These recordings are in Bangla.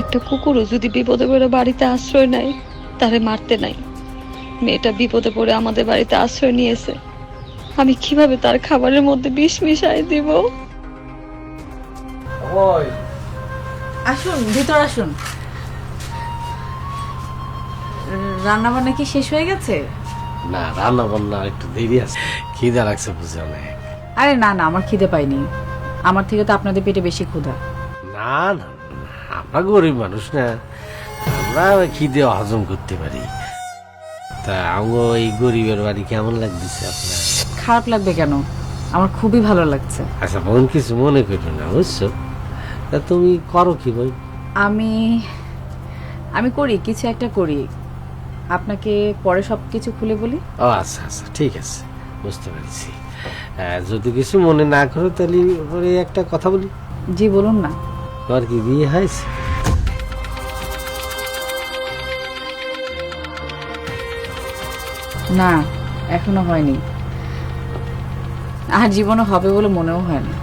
একটা কুকুরও যদি বিপদে পড়ে বাড়িতে আশ্রয় নেয় তারে মারতে নাই। মেয়েটা বিপদে পড়ে আমাদের বাড়িতে আশ্রয় নিয়েছে। আমি কীভাবে তার খাবারের মধ্যে বিষ মিশাই দিব? আসুন ভিতর আসুন। রান্না বান্না কি শেষ হয়ে গেছে? না রান্না বান্না একটু দেরি আছে। খিদে লাগছে বুঝে অনেক। আরে না না আমার খিদে পাইনি। আমার থেকে তো আপনাদের পেটে বেশি ক্ষুধা। না না না, আমরা গরিব মানুষ না আমরা খিদে হজম করতে পারি। তা আমগো এই গরিবের বাড়ি কেমন লাগতেছে আপনার? খারাপ লাগবে কেন? আমার খুবই ভালো লাগছে। আচ্ছা বোন কিছু মনে করো না বুঝছ? তা তুমি করো কি বই আমি আমি করি কিছু একটা করি। আপনাকে পরে সব কিছু খুলে বলি? ও আচ্ছা আচ্ছা ঠিক আছে বুঝতে পেরেছি। যদি কিছু মনে না করো তাহলে পরে একটা কথা বলি। জি বলুন না। তোমার কি বিয়ে হয়েছে? না এখনও হয়নি। আর জীবনে হবে বলে মনেও হয় না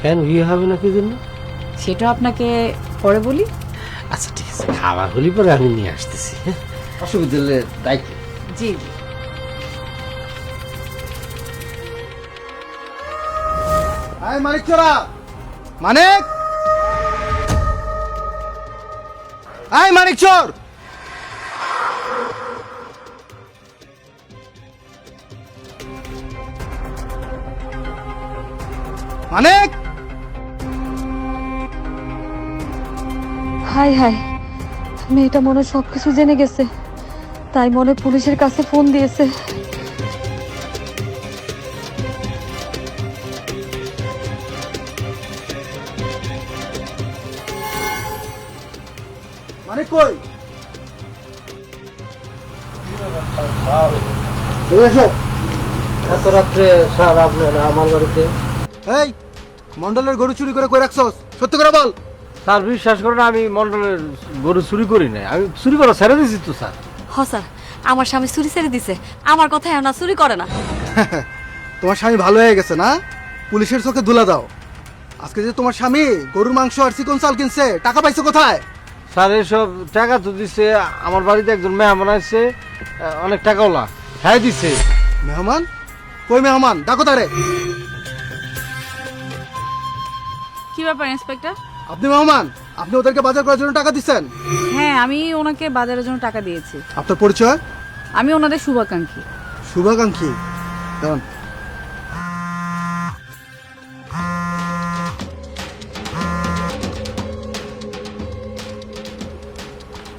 কেন বিয়ে হবে না কি জন্য? সেটা আপনাকে পরে বলি। আচ্ছা ঠিক আছে খাবার হলি পরে আমি নিয়ে আসতেছি হ্যাঁ? অসুবিধা হলে দায়িত্ব। জি জি। আয় মানিক মানিক? আয় মানিক চোর। মানিক? হাই হাই। মেয়েটা মনে সবকিছু জেনে গেছে। তাই মনে পুলিশের কাছে ফোন দিয়েছে। মানিক কই? এত রাত্রে স্যার আপনার আমার বাড়িতে? এই মন্ডলের গরু চুরি করে কই রাখছস? সত্য করে বল। স্যার বিশ্বাস করেন আমি মন্ডলের গরু চুরি করি নাই। আমি চুরি করা ছেড়ে দিয়েছি তো স্যার। হ স্যার আমার স্বামী চুরি ছেড়ে দিছে। আমার কথা না চুরি করে না। তোমার স্বামী ভালো হয়ে গেছে না? পুলিশের চোখে দুলা দাও। আজকে যে তোমার স্বামী গরুর মাংস আর চিকন চাল কিনছে টাকা পাইছো কোথায়? স্যার এসব টাকা তো দিছে আমার বাড়িতে একজন মেহমান আসছে অনেক টাকাওলা হ্যাঁ দিছে। মেহমান? কই মেহমান? ডাকো তারে। কি ব্যাপার ইন্সপেক্টর? আপনি মেহমান আপনি ওদেরকে বাজার করার জন্য টাকা দিচ্ছেন হ্যাঁ আমি ওনাকে বাজারের জন্য টাকা দিয়েছি। আপনার পরিচয়? আমি ওনাদের শুভাকাঙ্ক্ষী। শুভাকাঙ্ক্ষী। দাঁড়ান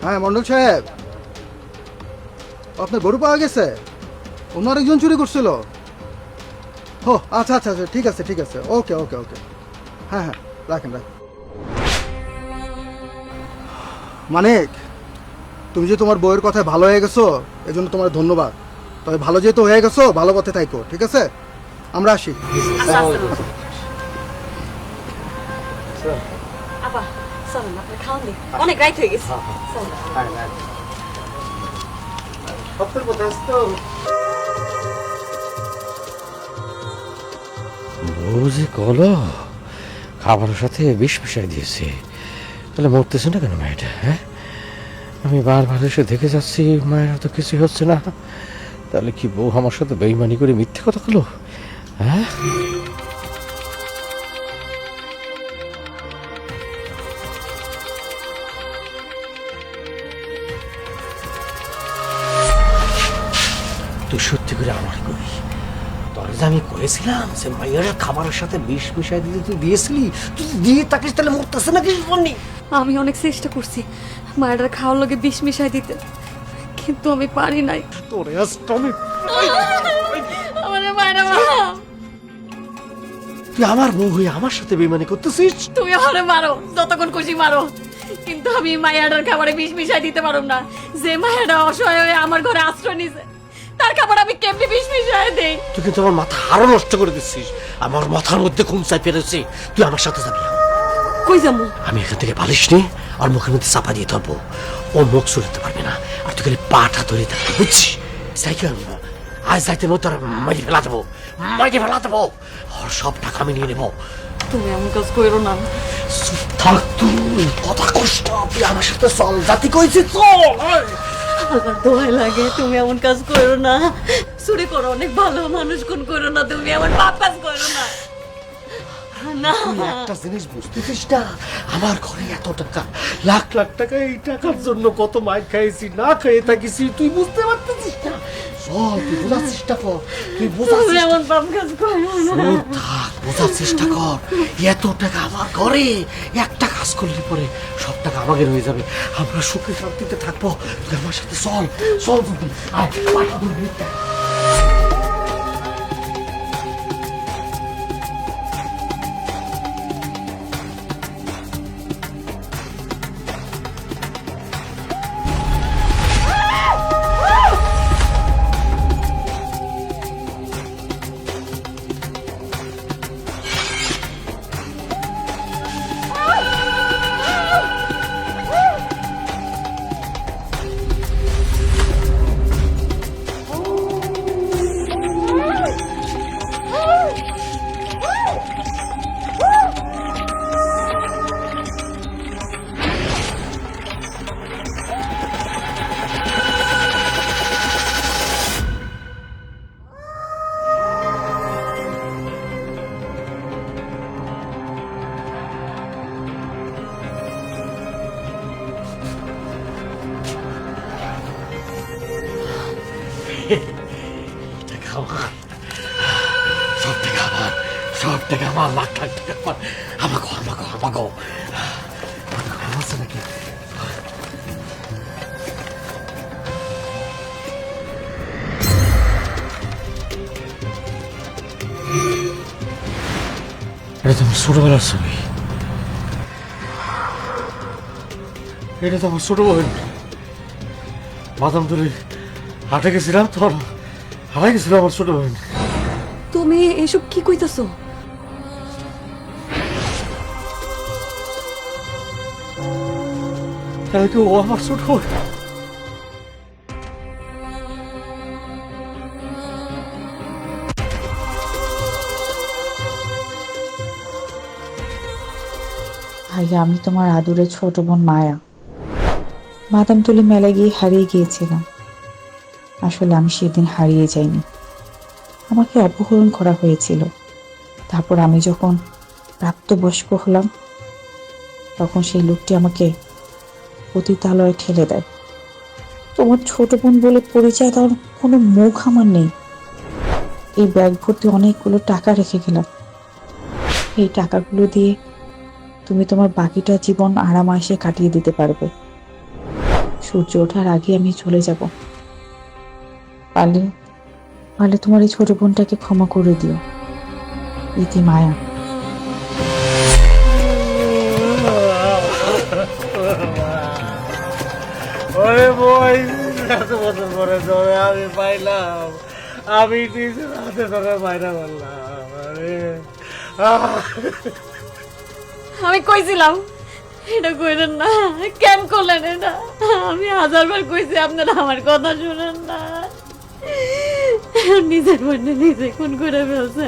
হ্যাঁ মন্ডল সাহেব। আপনার গরু পাওয়া গেছে? অন্য আরেকজন চুরি করছিল। ও আচ্ছা আচ্ছা আচ্ছা ঠিক আছে ঠিক আছে। ওকে ওকে ওকে। হ্যাঁ হ্যাঁ রাখেন রাখেন। মানিক, তুমি যে তোমার বইয়ের কথায় ভালো হয়ে গেছো, এজন্য তোমার ধন্যবাদ। তবে ভালো যেহেতু হয়ে গেছো, ভালো পথে থাইকো ঠিক আছে? আমরা আসি। চলেন আপনি খাওয়ান দিন অনেক রাইট হয়ে গেছে চলেন। বউ যে কলো খাবারের সাথে বিষ মিশাই দিয়েছে। তাহলে মরতেছে না কেন মেয়েটা হ্যাঁ? আমি বারবার এসে দেখে যাচ্ছি মায়ের তো কিছুই হচ্ছে না। তাহলে কি বউ আমার সাথে বেইমানি করে মিথ্যে কথা হলো হ্যাঁ? তুই সত্যি করে আমার করি তোর যে আমি করেছিলাম যে মাইয়ার খাবারের সাথে বিষ মিশাই দিতে তুই দিয়েছিলি তুই দিয়ে তাকে তাহলে মরতেছে না কিছু বলনি আমি অনেক চেষ্টা করছি মায়ের খাওয়ার লগে বিষ মিশাই দিতে কিন্তু আমি পারি নাই। তোরে আজকে আমি আমার মায়ের তুই আমার বউ হয়ে আমার সাথে বেইমানি করতেছিস? তুমি আমারে মারো যতক্ষণ খুশি মারো। কিন্তু আমি মায়াডার খাবারে বিষ মিশাই দিতে পারব না। যে মায়াডা অসহায় হয়ে আমার ঘরে আশ্রয় নিছে। তার খাবার আমি কেমনি বিষ মিশাই দেই? তুই কিন্তু আমার মাথা আরও নষ্ট করে দিচ্ছিস? আমার মাথার মধ্যে খুন চাই পেরেছে। তুই আমার সাথে যাবি। কই যাব? আমি এখান থেকে বালিশ নিয়ে আর মুখের মধ্যে চাপা দিয়ে ধরবো। ও মুখ চুরাতে পারবে না। আর তুই খালি পাটা ধরে থাকবি বুঝছিস? সাইকেল আজ যাইতে মতো মাইকে ফেলা দেবো। মাইকে ফেলা দেবো। আর সব টাকা আমি নিয়ে নেব। তুমি এমন কাজ করো না। থাক তুই। কথা কষ্ট তুই আমার সাথে চল। জাতি কইছি চল। আমার দোহাই লাগে তুমি এমন কাজ করো না। চুরি করো অনেক ভালো মানুষ কোন করো না তুমি এমন পাপ কাজ করো না। না তুই একটা জিনিস বুঝতেছিস না আমার ঘরে এত টাকা লাখ লাখ টাকা এই টাকার জন্য কত মাইক খাইছি না খেয়ে থাকিছি তুই বুঝতে পারতেছিস না। তুই বোঝার চেষ্টা কর তুই বোঝার তুমি চেষ্টা এমন পাপ কাজ করো না চুপ থাক বোঝার চেষ্টা কর এত টাকা আমার ঘরে একটা কাজ করলে পরে সব টাকা আমাদের রয়ে যাবে আমরা সুখে শান্তিতে থাকব তুই আমার সাথে চল চল আয়, আমার সব টাকা আমার সব টাকা আমার লাখ লাখ টাকা আমার আমাকে আমাকে আমাকে আছে নাকি এটা তো আমার ছোটবেলার ছবি এটা তো আমার ছোট বোন বাদাম তুলে হাটে গেছিলাম তখন হারাই গেছিল আমার ছোট বোন। তুমি এসব কি কইতাছো? তাহলে ও আমার ছোট বোন। ভাইয়া আমি তোমার আদুরে ছোট বোন মায়া। বাদামতলি মেলায় গিয়ে হারিয়ে গিয়েছিলাম। আসলে আমি সেদিন হারিয়ে যাইনি। আমাকে অপহরণ করা হয়েছিল। তারপর আমি যখন প্রাপ্তবয়স্ক হলাম, তখন সেই লোকটি আমাকে পতিতালয়ে ঠেলে দেয়। তোমার ছোট বোন বলে পরিচয় দেওয়ার কোনো মুখ আমার নেই। এই ব্যাগ ভর্তি অনেকগুলো টাকা রেখে গেলাম। এই টাকাগুলো দিয়ে তুমি তোমার বাকিটা জীবন আরামাসে কাটিয়ে দিতে পারবে। সূর্য ওঠার আগে আমি চলে যাব। পারলে পারলে তোমার এই ছোট বোনটাকে ক্ষমা করে দিও। ইতি মায়া। ওরে বই এত বছর পরে ধরে আমি পাইলাম। আমি নিজের হাতে ধরে বাইরে বললাম আরে। আমি কইছিলাম এটা কইলেন না কেন করলেন এটা? আমি হাজারবার কইছি আপনারা আমার কথা শুনেন না। নিজের বোনে নিজে খুন করে ফেলছে।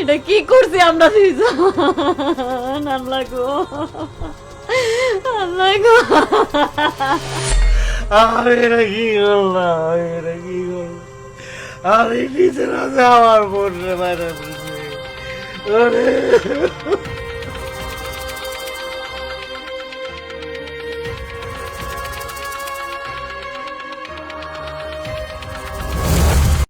এটা কি করছি আমরা দুইজন? আল্লাহ গো। আল্লাহ গো। আমি এটা কি করলাম এটা কি করলাম আমি নিজের আমার বোন রে বাইরে